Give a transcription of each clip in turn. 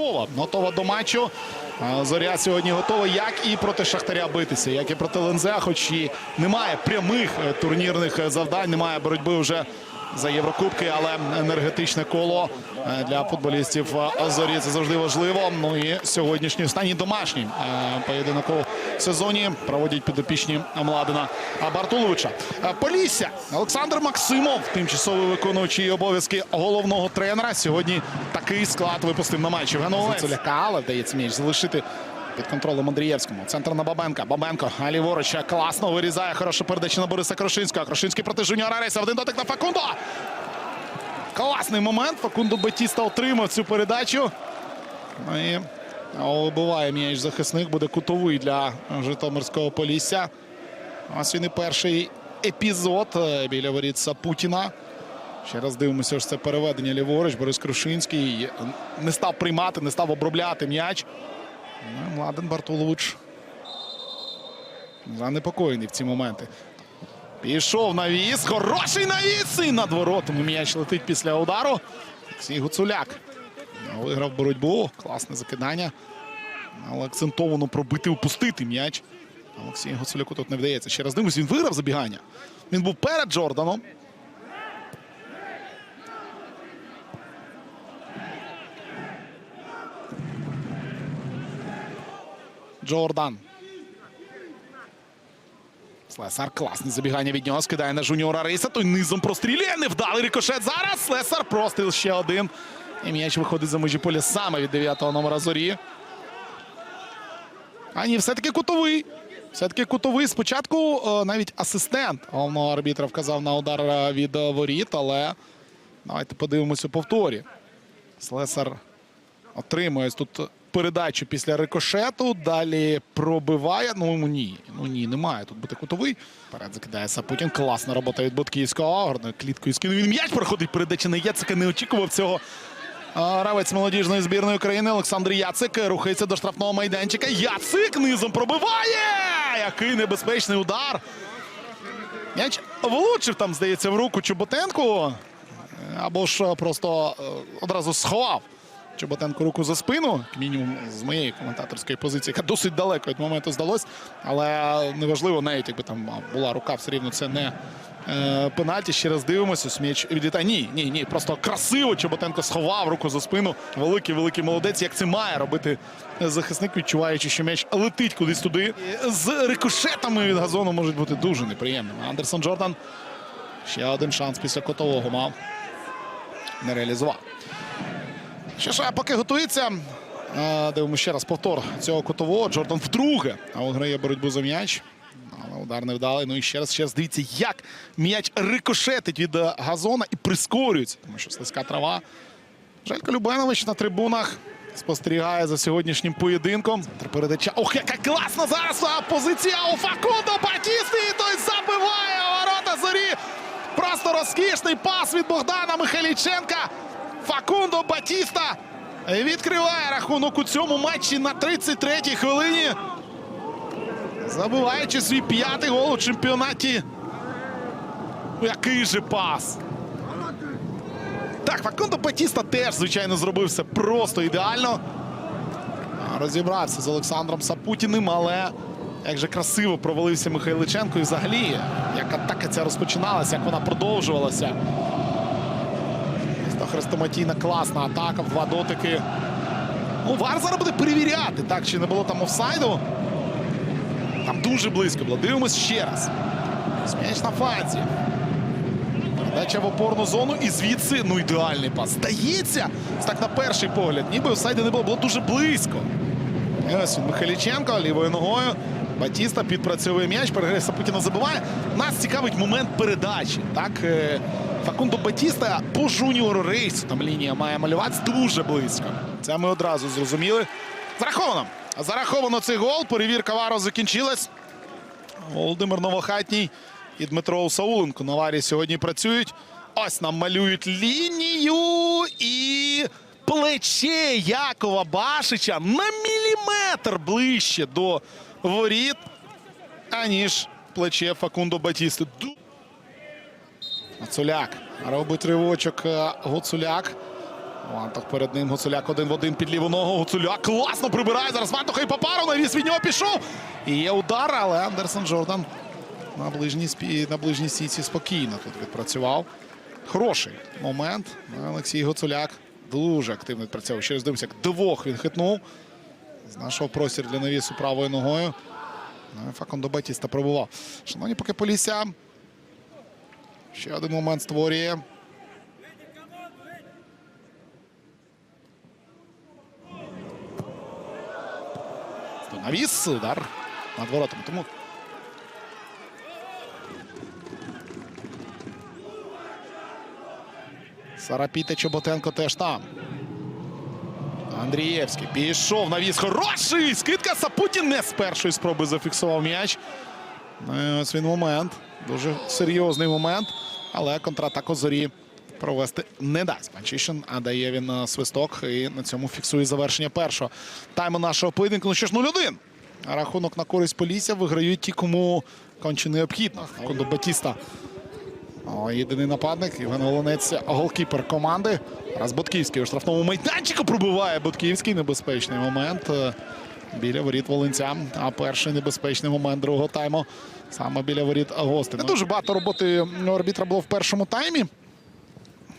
готова. Готова до матчу. Зоря сьогодні готова як і проти Шахтаря битися, як і проти Лензе, хоч і немає прямих е, турнірних е, завдань, немає боротьби вже за Єврокубки, але енергетичне коло е, для футболістів Зорі це завжди важливо. Ну і сьогоднішній останній домашній е, поєдинок у сезоні проводять підопічні Младина Бартуловича. Е, Полісся Олександр Максимов, тимчасовий виконуючий обов'язки головного тренера. Сьогодні такий склад випустив на матчі. Гановець. але вдається м'яч залишити. Під контролем Андрієвському. Центр на Бабенка. Бабенко. А ліворуч класно вирізає. Хороша передача на Бориса Крошинського. Крошинський проти Жуніора Рейса. Один дотик на Факундо. Класний момент. Факундо Батіста отримав цю передачу. Ну і вибиває м'яч захисник. Буде кутовий для Житомирського Полісся. Ось він і перший епізод е, біля воріт Сапутіна. Ще раз дивимося, що це переведення ліворуч. Борис Крушинський не став приймати, не став обробляти м'яч. Ну, Младен Бартулович занепокоєний в ці моменти. Пішов навіс. Хороший навіс. І над воротами м'яч летить після удару. Олексій Гуцуляк виграв боротьбу. Класне закидання. Але акцентовано пробити, упустити м'яч. Олексію Гуцуляку тут не вдається. Ще раз дивимось, він виграв забігання. Він був перед Джорданом. Джордан. Слесар класне забігання від нього. Скидає на жуніора Рейса. Той низом прострілює. Невдалий рикошет зараз. Слесар простріл ще один. І м'яч виходить за межі поля саме від 9-го номера зорі. А ні, все-таки кутовий. Все-таки кутовий. Спочатку е, навіть асистент головного арбітра вказав на удар е, від воріт, але давайте подивимося повторі. Слесар отримує тут передачу після рикошету. Далі пробиває. Ну ні, ну ні, немає. Тут бути кутовий. Вперед закидає Сапутін. Класна робота від Ботківського. Гарно кліткою скинув. Він м'яч проходить. Передача на Яцика. Не очікував цього. Гравець молодіжної збірної України Олександр Яцик рухається до штрафного майданчика. Яцик низом пробиває! Який небезпечний удар. М'яч влучив там, здається, в руку Чоботенку. Або ж просто е, одразу сховав Чоботенко руку за спину, мінімум з моєї коментаторської позиції, яка досить далеко від моменту здалось. Але неважливо, навіть якби там була рука, все рівно це не е, пенальті. Ще раз дивимося. ось М'яч відлітає. Ні, ні, ні. Просто красиво Чоботенко сховав руку за спину. Великий, великий молодець. Як це має робити захисник, відчуваючи, що м'яч летить кудись туди. З рикошетами від газону можуть бути дуже неприємними. Андерсон Джордан ще один шанс після котового мав. Не реалізував. Що ж, поки готується. е, Дивимося ще раз повтор цього кутового. Джордан вдруге виграє боротьбу за м'яч. Але удар не вдалий. Ну і ще раз, ще раз дивіться, як м'яч рикошетить від е, газона і прискорюється, тому що слизька трава. Желько Любенович на трибунах спостерігає за сьогоднішнім поєдинком. Центр передача. Ох, яка класна зараз позиція у Факундо Батісти. І той забиває ворота зорі. Просто розкішний пас від Богдана Михайліченка. Факундо Батіста відкриває рахунок у цьому матчі на 33-й хвилині. Забиваючи свій п'ятий гол у чемпіонаті. Ну, Який же пас! Так, Факундо Батіста теж, звичайно, зробив все просто ідеально. Розібрався з Олександром Сапутіним, але як же красиво провалився Михайличенко. І взагалі, як атака ця розпочиналася, як вона продовжувалася. Хрестоматійна класна атака два дотики. Ну, Вар зараз буде перевіряти, так, чи не було там офсайду. Там дуже близько було. Дивимось ще раз. М'яч на фланзі. Передача в опорну зону і звідси ну ідеальний пас. Здається, так на перший погляд, ніби офсайду не було, було дуже близько. Ось він Михайліченко лівою ногою. Батіста підпрацьовує м'яч, переграє Сапутіна забиває. Нас цікавить момент передачі. Так, Факундо Батіста по жуніору рейсу. Там лінія має малюватися дуже близько. Це ми одразу зрозуміли. Зараховано. Зараховано цей гол. Перевірка Варо закінчилась. Володимир Новохатній і Дмитро Сауленко на варі сьогодні працюють. Ось нам малюють лінію і плече Якова Башича на міліметр ближче до воріт, аніж плече Факундо Батісти. Гуцуляк робить ривочок е, Гуцуляк. Вантох перед ним. Гуцуляк один в один під ліву ногу. Гуцуляк класно прибирає. Зараз Вантуха і Папаров навіс від нього пішов. І є удар, але Андерсон Джордан на ближній, на ближній сіці спокійно тут відпрацював. Хороший момент. Олексій Гуцуляк дуже активно відпрацьовував. Ще раз дивимося, двох він хитнув. Знайшов простір для навісу правою ногою. Ну, і Факондо Батіста пробував. Шановні поки Полісся. Ще один момент створює. Навіс, удар над воротами. Тому Сарапіта Чоботенко теж там. Андрієвський пішов навіс. Хороший! Скидка Сапутін не з першої спроби зафіксував м'яч. Ну, ось він момент. Дуже серйозний момент. Але контратаку зорі провести не дасть. Панчишин, а дає він е, свисток і на цьому фіксує завершення першого тайму нашого поєдинку. Ну що ж, 0-1. Рахунок на користь Полісся виграють ті, кому конче необхідно. Кондо Батіста. О, єдиний нападник. Євген Волонець, голкіпер команди. Раз Ботківський у штрафному майданчику пробиває Ботківський. Небезпечний момент. Біля воріт Волинця. А перший небезпечний момент другого тайму. Саме біля воріт гостей. Не дуже багато роботи арбітра було в першому таймі.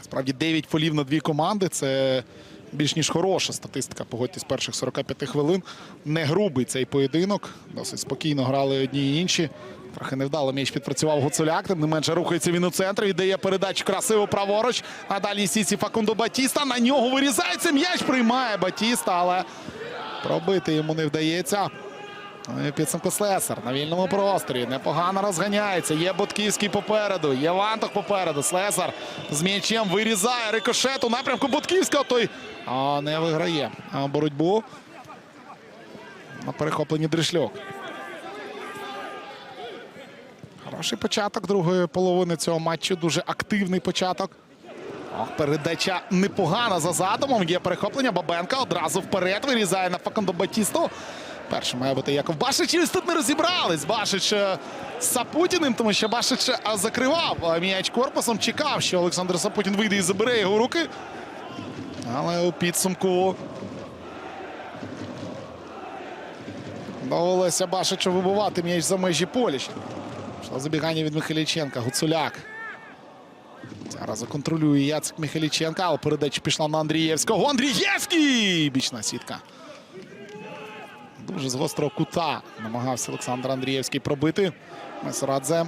Справді 9 фолів на дві команди. Це більш ніж хороша статистика. Погодьтесь, перших 45 хвилин. Не грубий цей поєдинок. Досить спокійно грали одні і інші. Трохи невдало м'яч підпрацював Гуцуляк. Тим не менше рухається він у центрі. Віддає передачу красиво праворуч. На дальній сіці Факундо Батіста. На нього вирізається м'яч. Приймає Батіста, але пробити йому не вдається. Ну Підсумку Слесар на вільному просторі. Непогано розганяється. Є Бутківський попереду. Є Вантох попереду. Слесар з м'ячем вирізає рикошет у напрямку Бутківського. Той не виграє боротьбу. На перехопленні Дришльок. Хороший початок другої половини цього матчу. Дуже активний початок. Передача непогана за задумом. Є перехоплення. Бабенка одразу вперед вирізає на Факондо Батісту. Перший має бути Яков Башич. Ось тут не розібрались. Башич е, Сапутіним, тому що Башич е, закривав м'яч корпусом. Чекав, що Олександр Сапутін вийде і забере його руки. Але у підсумку довелося Башичу вибивати м'яч за межі поля. Забігання від Михайліченка. Гуцуляк. Зараз контролює Яцик Михайліченка, але передача пішла на Андрієвського. Андрієвський! Бічна сітка. Дуже з гострого кута намагався Олександр Андрієвський пробити. Месорадзе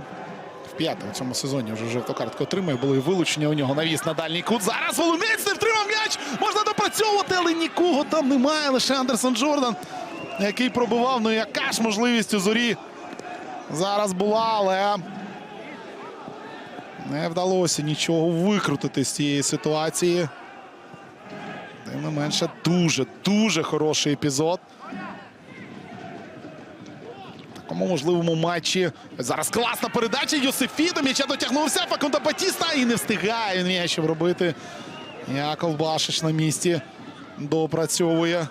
в п'ятому цьому сезоні вже жовту картку отримує. Були вилучення у нього навіс на дальній кут. Зараз Волинець не втримав м'яч. Можна допрацьовувати, але нікого там немає. Лише Андерсон Джордан, який пробивав. Ну яка ж можливість у зорі зараз була, але не вдалося нічого викрутити з цієї ситуації. Тим не менше, дуже, дуже хороший епізод. В такому можливому матчі. Зараз класна передача. Йосифі до м'яча дотягнувся. Факунда Батіста і не встигає він м'ячем робити. Яков Башич на місці допрацьовує.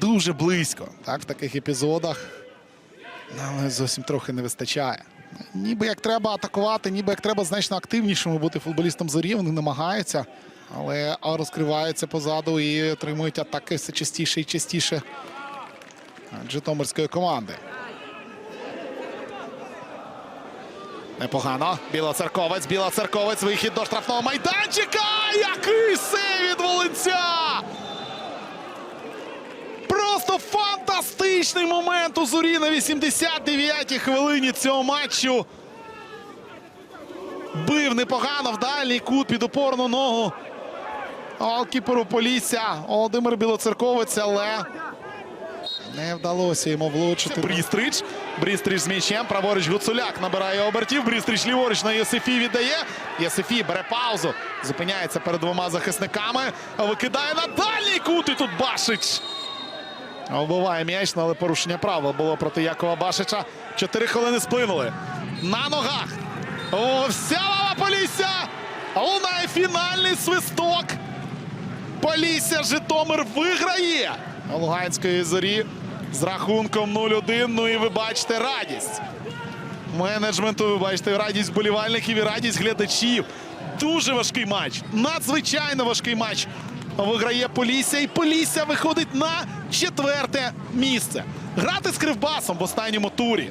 Дуже близько так, в таких епізодах. Але зовсім трохи не вистачає. Ніби як треба атакувати, ніби як треба значно активнішими бути футболістом зорі. Вони намагаються, але розкриваються позаду і отримують атаки все частіше і частіше Житомирської команди. Непогано. Білоцерковець, білоцерковець. Вихід до штрафного майданчика. Який сейв від Волинця! Просто фантастичний момент у зорі на 89-й хвилині цього матчу. Бив непогано в дальній кут під опорну ногу. Голкіперу Полісся Володимир Білоцерковець, але не вдалося йому влучити. Брістрич. Брістрич з м'ячем. Праворуч Гуцуляк набирає обертів. Брістрич ліворуч на Єсифі віддає. Єсифі бере паузу. Зупиняється перед двома захисниками. Викидає на дальній кут. І тут Башич. Вбиває м'яч, але порушення правил було проти Якова Башича. Чотири хвилини сплинули. На ногах. О, вся лава Полісся. Лунає фінальний свисток. Полісся Житомир виграє Луганської зорі з рахунком 0-1. Ну і ви бачите радість. Менеджменту, ви бачите, радість вболівальників і радість глядачів. Дуже важкий матч. Надзвичайно важкий матч. Виграє Полісся. І Полісся виходить на четверте місце. Грати з Кривбасом в останньому турі.